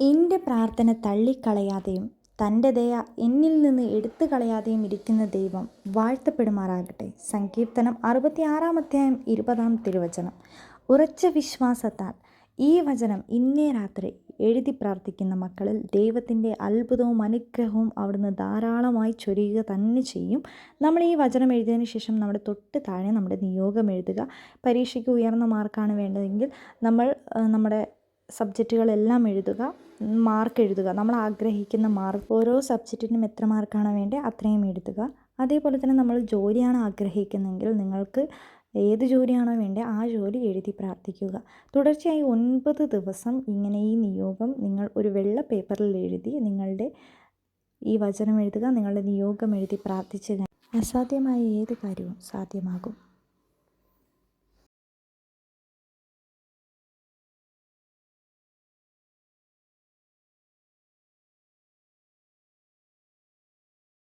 എന്റെ പ്രാർത്ഥന തള്ളിക്കളയാതെയും തന്റെ ദയ എന്നിൽ നിന്ന് എടുത്തു കളയാതെയും ഇരിക്കുന്ന ദൈവം വാഴ്ത്തപ്പെടുമാറാകട്ടെ. സങ്കീർത്തനം അറുപത്തിയാറാം അധ്യായം ഇരുപതാം തിരുവചനം. ഉറച്ച വിശ്വാസത്താൽ ഈ വചനം ഇന്നേ രാത്രി എഴുതി പ്രാർത്ഥിക്കുന്ന മക്കളിൽ ദൈവത്തിന്റെ അത്ഭുതവും അനുഗ്രഹവും അവിടുന്ന് ധാരാളമായി ചൊരിയുക തന്നെ ചെയ്യും. നമ്മൾ ഈ വചനം എഴുതിയതിന് ശേഷം നമ്മുടെ തൊട്ട് താഴെ നമ്മുടെ നിയോഗം എഴുതുക. പരീക്ഷയ്ക്ക് ഉയർന്ന മാർക്കാണ് വേണ്ടതെങ്കിൽ നമ്മൾ നമ്മുടെ സബ്ജക്റ്റുകളെല്ലാം എഴുതുക. മാർക്ക് എഴുതുക. നമ്മൾ ആഗ്രഹിക്കുന്ന മാർക്ക് ഓരോ സബ്ജക്റ്റിനും എത്ര മാർക്കാണ് വേണ്ടത് അത്രയും എഴുതുക. അതേപോലെ തന്നെ നമ്മൾ ജോലിയാണ് ആഗ്രഹിക്കുന്നതെങ്കിൽ നിങ്ങൾക്ക് ഏത് ജോലിയാണോ വേണ്ടത് ആ ജോലി എഴുതി പ്രാർത്ഥിക്കുക. തുടർച്ചയായി ഒൻപത് ദിവസം ഇങ്ങനെ ഈ നിയോഗം നിങ്ങൾ ഒരു വെള്ള പേപ്പറിൽ എഴുതി നിങ്ങളുടെ ഈ വചനം എഴുതുക നിങ്ങളുടെ നിയോഗം എഴുതി പ്രാർത്ഥിച്ച് അസാധ്യമായ ഏത് കാര്യവും സാധ്യമാകും.